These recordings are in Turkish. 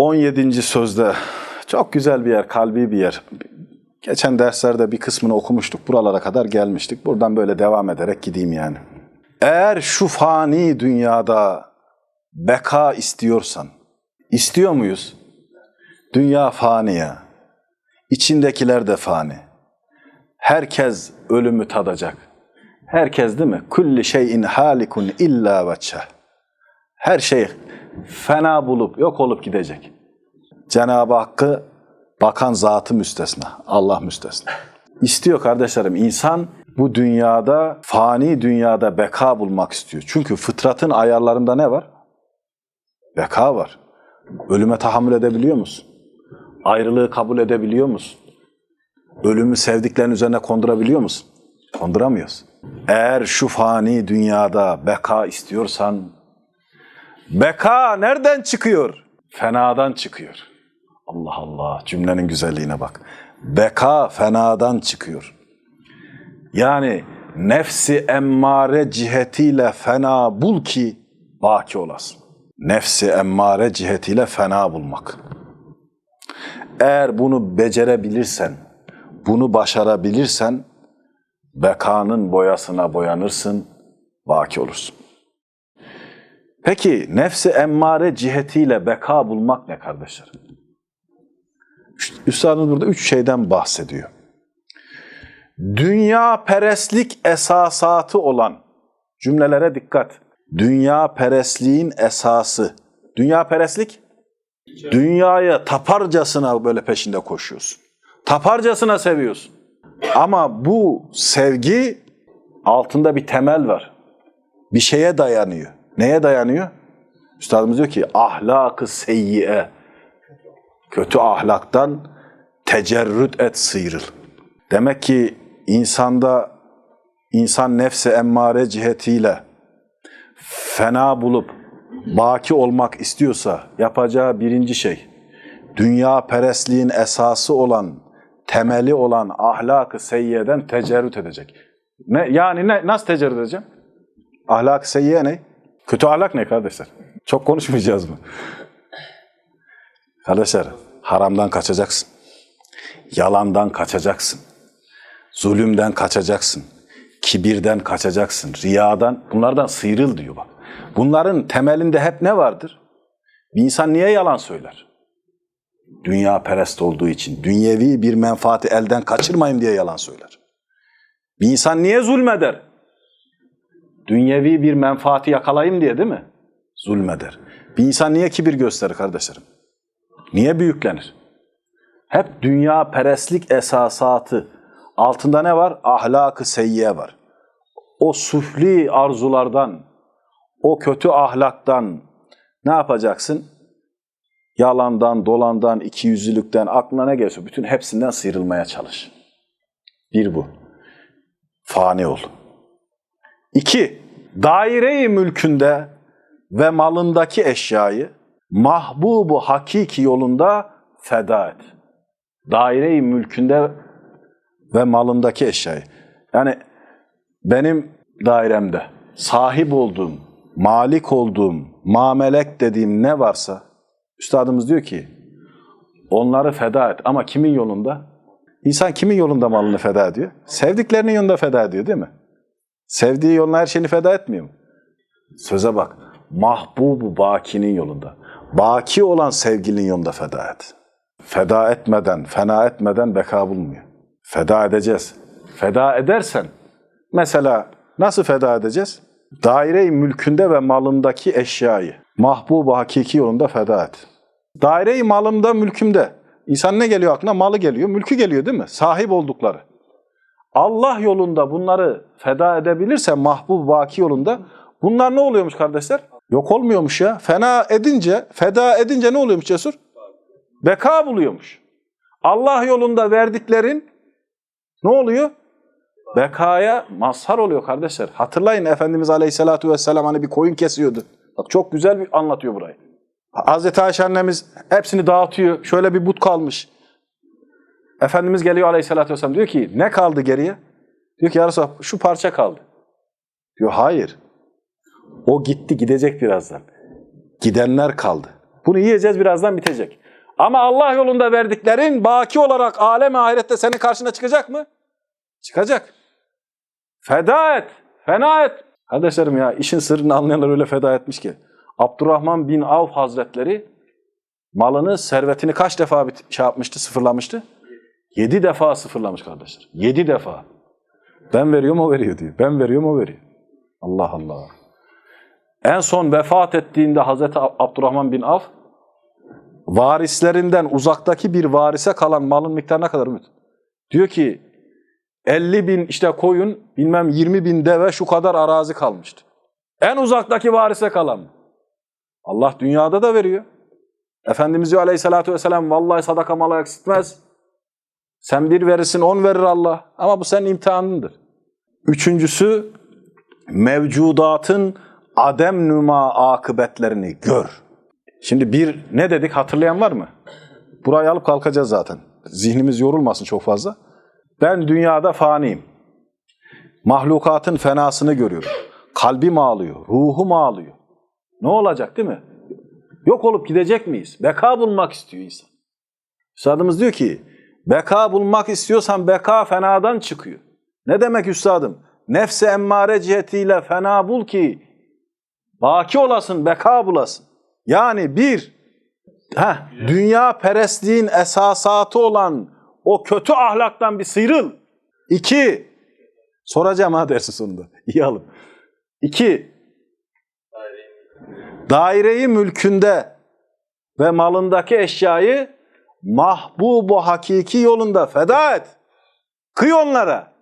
17. sözde çok güzel bir yer, kalbi bir yer. Geçen derslerde bir kısmını okumuştuk. Buralara kadar gelmiştik. Buradan böyle devam ederek gideyim yani. Eğer şu fani dünyada beka istiyorsan, istiyor muyuz? Dünya fani ya. İçindekiler de fani. Herkes ölümü tadacak. Herkes değil mi? Kulli şeyin halikun illa veçheh. Her şey fena bulup yok olup gidecek. Cenab-ı Hakk'ı bakan zatı müstesna. Allah müstesna. İstiyor kardeşlerim insan bu dünyada, fani dünyada beka bulmak istiyor. Çünkü fıtratın ayarlarında ne var? Beka var. Ölüme tahammül edebiliyor musun? Ayrılığı kabul edebiliyor musun? Ölümü sevdiklerin üzerine kondurabiliyor musun? Konduramıyoruz. Eğer şu fani dünyada beka istiyorsan, beka nereden çıkıyor? Fenadan çıkıyor. Allah Allah cümlenin güzelliğine bak. Beka fenadan çıkıyor. Yani nefsi emmare cihetiyle fena bul ki baki olasın. Nefsi emmare cihetiyle fena bulmak. Eğer bunu becerebilirsen, bunu başarabilirsen bekanın boyasına boyanırsın, baki olursun. Peki nefsi emmare cihetiyle beka bulmak ne kardeşler? Üstadımız burada üç şeyden bahsediyor. Dünya perestlik esasatı olan cümlelere dikkat. Dünya perestliğin esası. Dünya perestlik? Dünyaya taparcasına böyle peşinde koşuyorsun. Taparcasına seviyorsun. Ama bu sevgi altında bir temel var. Bir şeye dayanıyor. Neye dayanıyor? Üstadımız diyor ki ahlakı seyyiye. Kötü ahlaktan tecerrüt et sıyrıl. Demek ki insanda insan nefsi emmare cihetiyle fena bulup baki olmak istiyorsa yapacağı birinci şey dünya perestliğin esası olan temeli olan ahlakı seyyeden tecerrüt edecek. Ne, yani ne, nasıl tecerrüt edeceğim? Ahlak-ı seyyiye ne? Kötü ahlak ne kardeşler? Çok konuşmayacağız mı? Kardeşler, haramdan kaçacaksın. Yalandan kaçacaksın. Zulümden kaçacaksın. Kibirden kaçacaksın. Riyadan, bunlardan sıyrıl diyor bak. Bunların temelinde hep ne vardır? Bir insan niye yalan söyler? Dünya perest olduğu için, dünyevi bir menfaati elden kaçırmayayım diye yalan söyler. Bir insan niye zulmeder? Dünyevi bir menfaati yakalayayım diye değil mi? Zulmeder. Bir insan niye kibir gösterir kardeşlerim? Niye büyüklenir? Hep dünya perestlik esasatı. Altında ne var? Ahlakı seyyiye var. O sufli arzulardan, o kötü ahlaktan ne yapacaksın? Yalandan, dolandan, ikiyüzlülükten, aklına ne geliyorsa bütün hepsinden sıyrılmaya çalış. Bir bu. Fani ol. İki, daire-i mülkünde ve malındaki eşyayı mahbubu hakiki yolunda feda et. Daire-i mülkünde ve malındaki eşyayı. Yani benim dairemde sahip olduğum, malik olduğum, mamelek dediğim ne varsa üstadımız diyor ki onları feda et ama kimin yolunda? İnsan kimin yolunda malını feda ediyor? Sevdiklerinin yolunda feda ediyor değil mi? Sevdiği yoluna her şeyini feda etmiyor mu? Söze bak. Mahbubu bakinin yolunda. Baki olan sevgilinin yolunda feda et. Feda etmeden, fena etmeden beka bulmuyor. Feda edeceğiz. Feda edersen, mesela nasıl feda edeceğiz? Daire-i mülkünde ve malındaki eşyayı mahbubu hakiki yolunda feda et. Daire-i malımda, mülkümde. İnsan ne geliyor aklına? Malı geliyor, mülkü geliyor değil mi? Sahip oldukları. Allah yolunda bunları feda edebilirse mahbub vaki yolunda bunlar ne oluyormuş kardeşler? Yok olmuyormuş ya. Fena edince, feda edince ne oluyormuş cesur? Beka buluyormuş. Allah yolunda verdiklerin ne oluyor? Bekaya mazhar oluyor kardeşler. Hatırlayın Efendimiz Aleyhisselatü Vesselam hani bir koyun kesiyordu. Bak çok güzel bir anlatıyor burayı. Hazreti Ayşe annemiz hepsini dağıtıyor. Şöyle bir but kalmış. Efendimiz geliyor aleyhissalatü vesselam diyor ki ne kaldı geriye? Diyor ki ya Resulallah şu parça kaldı. Diyor hayır. O gitti gidecek birazdan. Gidenler kaldı. Bu Bunu yiyeceğiz birazdan bitecek. Ama Allah yolunda verdiklerin baki olarak alem ahirette senin karşına çıkacak mı? Çıkacak. Feda et. Fena et. Kardeşlerim ya işin sırrını anlayanlar öyle feda etmiş ki. Abdurrahman bin Avf Hazretleri malını, servetini kaç defa şey yapmıştı, sıfırlamıştı? Yedi defa sıfırlamış kardeşler. Yedi defa. Ben veriyorum o veriyor diyor. Ben veriyorum o veriyor. Allah Allah. En son vefat ettiğinde Hazreti Ab- Abdurrahman bin Avf varislerinden uzaktaki bir varise kalan malın miktarı ne kadar Ümit? Diyor ki 50 bin işte koyun bilmem 20 bin deve şu kadar arazi kalmıştı. En uzaktaki varise kalan. Allah dünyada da veriyor. Efendimiz diyor aleyhissalatü vesselam vallahi sadaka malı eksiltmez. Sen bir verirsin on verir Allah. Ama bu senin imtihanındır. Üçüncüsü mevcudatın adem nüma akıbetlerini gör. Şimdi bir ne dedik hatırlayan var mı? Burayı alıp kalkacağız zaten. Zihnimiz yorulmasın çok fazla. Ben dünyada faniyim. Mahlukatın fenasını görüyorum. Kalbim ağlıyor, ruhum ağlıyor. Ne olacak değil mi? Yok olup gidecek miyiz? Beka bulmak istiyor insan. Üstadımız diyor ki, beka bulmak istiyorsan beka fenadan çıkıyor. Ne demek üstadım? Nefse emmare cihetiyle fena bul ki baki olasın, beka bulasın. Yani bir, heh, dünya perestliğin esasatı olan o kötü ahlaktan bir sıyrıl. İki, soracağım ha dersi sonunda. İyi alın. İki, daireyi mülkünde ve malındaki eşyayı mahbubu hakiki yolunda feda et. Kıy onlara.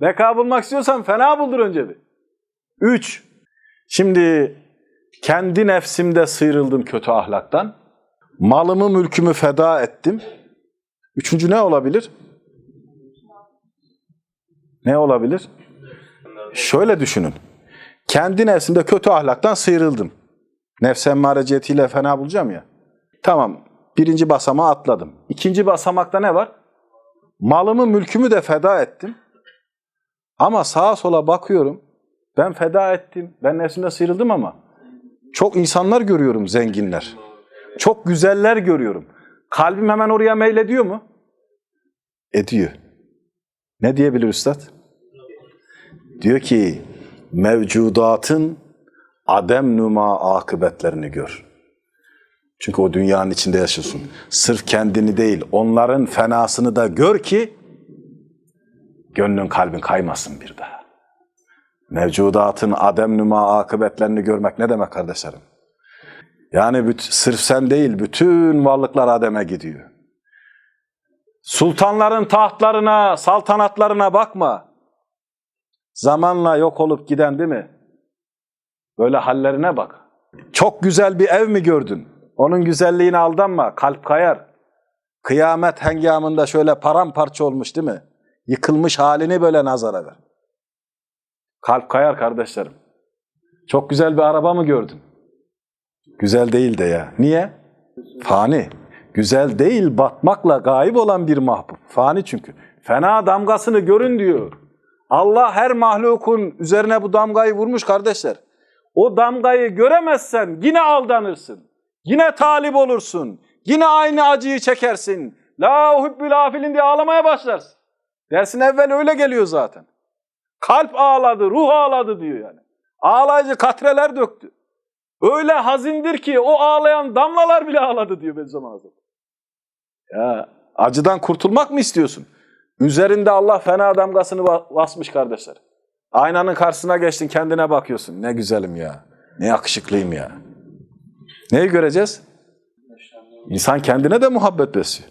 Beka bulmak istiyorsan fena buldur önce bir. Üç, şimdi kendi nefsimde sıyrıldım kötü ahlaktan. Malımı mülkümü feda ettim. Üçüncü ne olabilir? Ne olabilir? Şöyle düşünün. Kendi nefsimde kötü ahlaktan sıyrıldım. Nefs emmareciyetiyle fena bulacağım ya. Tamam. Birinci basamağı atladım. İkinci basamakta ne var? Malımı, mülkümü de feda ettim. Ama sağa sola bakıyorum. Ben feda ettim. Ben nefsimde sıyrıldım ama çok insanlar görüyorum zenginler. Çok güzeller görüyorum. Kalbim hemen oraya meylediyor mu? Ediyor. Ne diyebilir üstad? Diyor ki mevcudatın adem numa akıbetlerini gör. Çünkü o dünyanın içinde yaşıyorsun. Sırf kendini değil, onların fenasını da gör ki gönlün kalbin kaymasın bir daha. Mevcudatın adem numa akıbetlerini görmek ne demek kardeşlerim? Yani sırf sen değil, bütün varlıklar ademe gidiyor. Sultanların tahtlarına, saltanatlarına bakma. Zamanla yok olup giden değil mi? Böyle hallerine bak. Çok güzel bir ev mi gördün? Onun güzelliğine aldanma, kalp kayar. Kıyamet hengamında şöyle paramparça olmuş değil mi? Yıkılmış halini böyle nazara ver. Kalp kayar kardeşlerim. Çok güzel bir araba mı gördün? Güzel değil de ya. Niye? Fani. Güzel değil, batmakla gayip olan bir mahbub. Fani çünkü. Fena damgasını görün diyor. Allah her mahlukun üzerine bu damgayı vurmuş kardeşler. O damgayı göremezsen yine aldanırsın. Yine talip olursun. Yine aynı acıyı çekersin. La uhibbül afilin diye ağlamaya başlarsın. Dersin evvel öyle geliyor zaten. Kalp ağladı, ruh ağladı diyor yani. Ağlayıcı katreler döktü. Öyle hazindir ki o ağlayan damlalar bile ağladı diyor Bediüzzaman Hazretleri. Ya acıdan kurtulmak mı istiyorsun? Üzerinde Allah fena damgasını ba- basmış kardeşler. Aynanın karşısına geçtin kendine bakıyorsun. Ne güzelim ya. Ne yakışıklıyım ya. Neyi göreceğiz? İnsan kendine de muhabbet besliyor.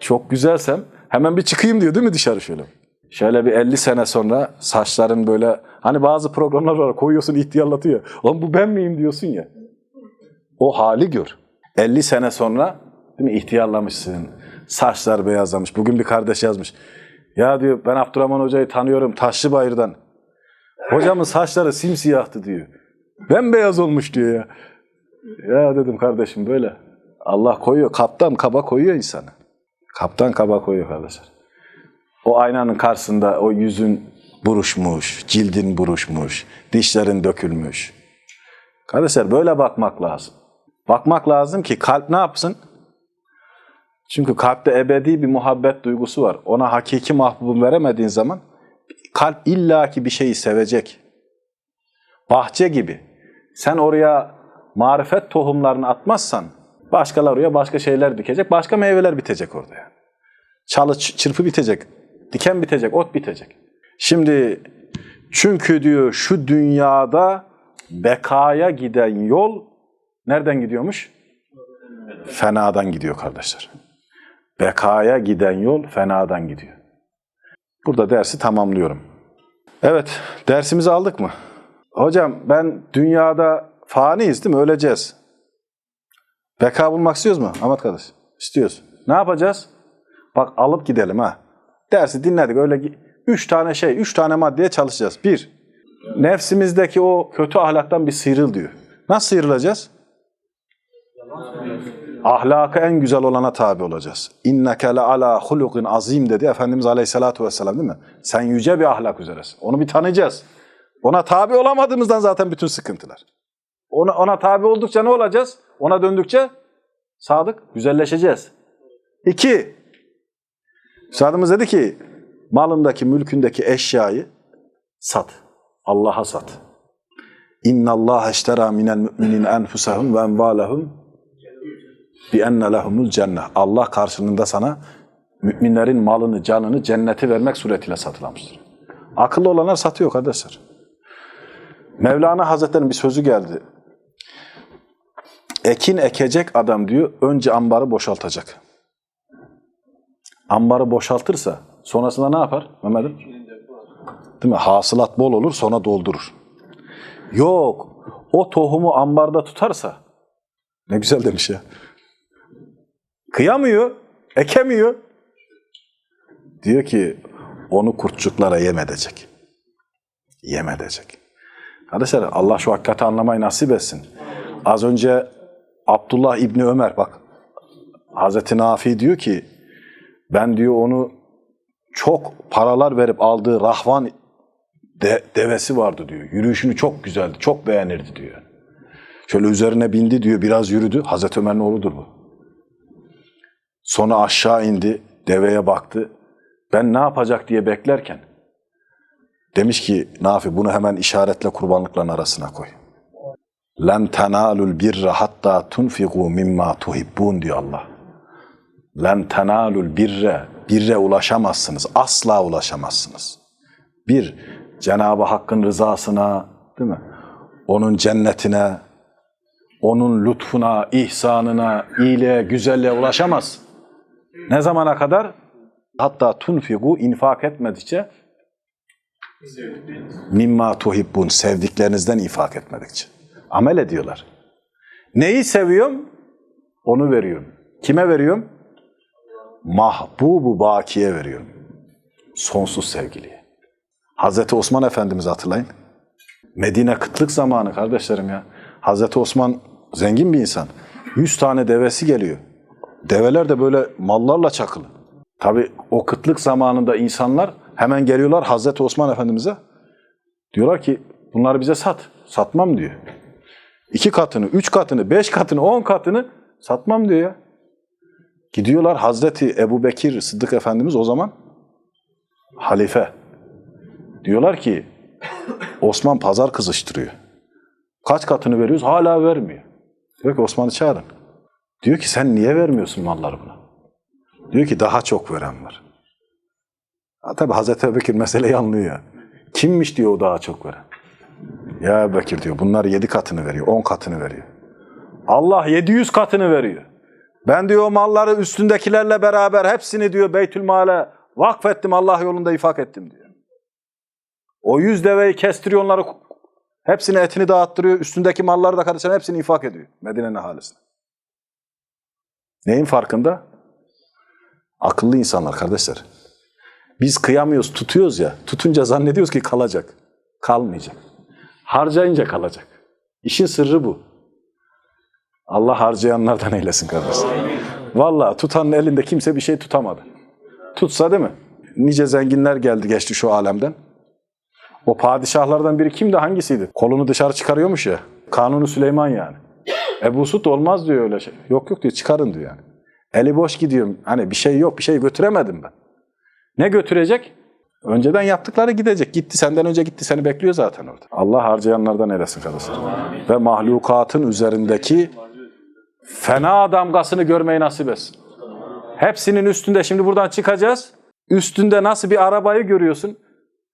Çok güzelsem hemen bir çıkayım diyor değil mi dışarı şöyle? Şöyle bir 50 sene sonra saçların böyle hani bazı programlar var koyuyorsun ihtiyarlatıyor. Lan bu ben miyim diyorsun ya. O hali gör. 50 sene sonra değil mi ihtiyarlamışsın. Saçlar beyazlamış. Bugün bir kardeş yazmış. Ya diyor ben Abdurrahman Hoca'yı tanıyorum Taşlıbayır'dan. Hocamın saçları simsiyahtı diyor. Bembeyaz olmuş diyor ya. Ya dedim kardeşim böyle. Allah koyuyor. Kaptan kaba koyuyor insanı. Kaptan kaba koyuyor kardeşler. O aynanın karşısında o yüzün buruşmuş, cildin buruşmuş, dişlerin dökülmüş. Kardeşler böyle bakmak lazım. Bakmak lazım ki kalp ne yapsın? Çünkü kalpte ebedi bir muhabbet duygusu var. Ona hakiki mahbubun veremediğin zaman kalp illaki bir şeyi sevecek. Bahçe gibi. Sen oraya marifet tohumlarını atmazsan başkaları oraya başka şeyler dikecek, başka meyveler bitecek orada yani. Çalı çırpı bitecek, diken bitecek, ot bitecek. Şimdi çünkü diyor şu dünyada bekaya giden yol nereden gidiyormuş? Fenadan gidiyor kardeşler. Bekaya giden yol fenadan gidiyor. Burada dersi tamamlıyorum. Evet, dersimizi aldık mı? Hocam ben dünyada faniyiz değil mi? Öleceğiz. Beka bulmak istiyoruz mu Ahmet kardeş? İstiyoruz. Ne yapacağız? Bak alıp gidelim ha. Dersi dinledik. Öyle üç tane şey, üç tane maddeye çalışacağız. Bir, nefsimizdeki o kötü ahlaktan bir sıyrıl diyor. Nasıl sıyrılacağız? Ahlakı en güzel olana tabi olacağız. İnneke le ala hulukin azim dedi Efendimiz Aleyhisselatü Vesselam değil mi? Sen yüce bir ahlak üzeresin. Onu bir tanıyacağız. Ona tabi olamadığımızdan zaten bütün sıkıntılar. Ona, ona tabi oldukça ne olacağız? Ona döndükçe sadık, güzelleşeceğiz. İki, Üstadımız dedi ki malındaki, mülkündeki eşyayı sat. Allah'a sat. İnna Allah eştera minel müminin enfusahum ve envalahum bi enne lehumul cennet. Allah karşılığında sana müminlerin malını, canını cenneti vermek suretiyle satılamıştır. Akıllı olanlar satıyor kardeşler. Mevlana Hazretleri'nin bir sözü geldi. Ekin ekecek adam diyor, önce ambarı boşaltacak. Ambarı boşaltırsa sonrasında ne yapar Mehmet'im? Değil mi? Hasılat bol olur sonra doldurur. Yok. O tohumu ambarda tutarsa ne güzel demiş ya. Kıyamıyor, ekemiyor. Diyor ki onu kurtçuklara yem edecek. Yem edecek. Kardeşler Allah şu hakikati anlamayı nasip etsin. Az önce Abdullah İbni Ömer bak Hazreti Nafi diyor ki ben diyor onu çok paralar verip aldığı rahvan de- devesi vardı diyor. Yürüyüşünü çok güzeldi, çok beğenirdi diyor. Şöyle üzerine bindi diyor, biraz yürüdü. Hazreti Ömer'in oğludur bu. Sonra aşağı indi, deveye baktı. Ben ne yapacak diye beklerken demiş ki Nafi bunu hemen işaretle kurbanlıkların arasına koy. Len tenalul birra hatta tunfiqu mimma tuhibbun diyor Allah. Len tenalul birre, birre ulaşamazsınız. Asla ulaşamazsınız. Bir, Cenab-ı Hakk'ın rızasına, değil mi? Onun cennetine, onun lütfuna, ihsanına, iyiliğe, güzelliğe ulaşamaz. Ne zamana kadar? Hatta tunfigu infak etmedikçe mimma tuhibbun sevdiklerinizden infak etmedikçe. Amel ediyorlar. Neyi seviyorum? Onu veriyorum. Kime veriyorum? Mahbubu bakiye veriyorum. Sonsuz sevgiliye. Hazreti Osman Efendimiz hatırlayın. Medine kıtlık zamanı kardeşlerim ya. Hazreti Osman zengin bir insan. Yüz tane devesi geliyor. Develer de böyle mallarla çakılı. Tabi o kıtlık zamanında insanlar hemen geliyorlar Hazreti Osman Efendimiz'e. Diyorlar ki bunları bize sat. Satmam diyor. İki katını, üç katını, beş katını, on katını satmam diyor ya. Gidiyorlar Hazreti Ebu Bekir Sıddık Efendimiz o zaman halife. Diyorlar ki Osman pazar kızıştırıyor. Kaç katını veriyoruz? Hala vermiyor. Diyor ki Osman'ı çağırın. Diyor ki sen niye vermiyorsun malları buna? Diyor ki daha çok veren var. Ha, tabi Hazreti Ebubekir meseleyi anlıyor. Kimmiş diyor o daha çok veren. Ya Ebubekir diyor bunlar yedi katını veriyor, on katını veriyor. Allah 700 katını veriyor. Ben diyor malları üstündekilerle beraber hepsini diyor Beytülmal'e vakfettim Allah yolunda ifak ettim diyor. O yüz deveyi kestiriyor onları hepsine etini dağıttırıyor. Üstündeki malları da kardeşler hepsini infak ediyor Medine'nin ahalisine. Neyin farkında? Akıllı insanlar kardeşler. Biz kıyamıyoruz, tutuyoruz ya. Tutunca zannediyoruz ki kalacak. Kalmayacak. Harcayınca kalacak. İşin sırrı bu. Allah harcayanlardan eylesin kardeşler. Vallahi tutanın elinde kimse bir şey tutamadı. Tutsa değil mi? Nice zenginler geldi geçti şu alemden. O padişahlardan biri kimdi hangisiydi? Kolunu dışarı çıkarıyormuş ya. Kanuni Süleyman yani. Ebu Sud olmaz diyor öyle şey. Yok yok diyor çıkarın diyor yani. Eli boş gidiyorum. Hani bir şey yok bir şey götüremedim ben. Ne götürecek? Önceden yaptıkları gidecek. Gitti senden önce gitti seni bekliyor zaten orada. Allah harcayanlardan eylesin kardeşler. Ve mahlukatın üzerindeki fena damgasını görmeyi nasip etsin. Hepsinin üstünde şimdi buradan çıkacağız. Üstünde nasıl bir arabayı görüyorsun?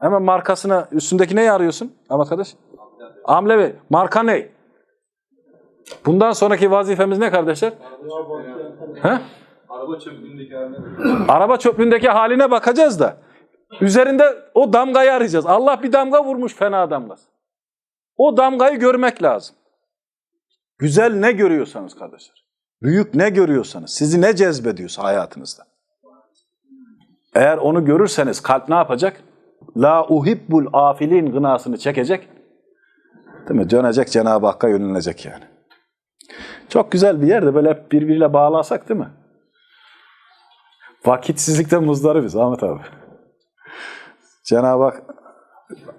Hemen markasına üstündeki neyi arıyorsun? Ahmet kardeş. Amle Bey, marka ne? Bundan sonraki vazifemiz ne kardeşler? He? Araba çöplüğündeki haline Araba çöplüğündeki haline bakacağız da. Üzerinde o damgayı arayacağız. Allah bir damga vurmuş fena damgası. O damgayı görmek lazım. Güzel ne görüyorsanız kardeşler. Büyük ne görüyorsanız. Sizi ne cezbediyorsa hayatınızda. Eğer onu görürseniz kalp ne yapacak? La uhibbul afilin gınasını çekecek. Değil mi? Dönecek Cenab-ı Hakk'a yönlenecek yani. Çok güzel bir yerde böyle hep birbiriyle bağlasak değil mi? Vakitsizlikten muzdarı Ahmet abi. Cenab-ı Hak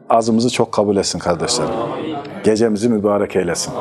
azımızı çok kabul etsin kardeşlerim. Gecemizi mübarek eylesin.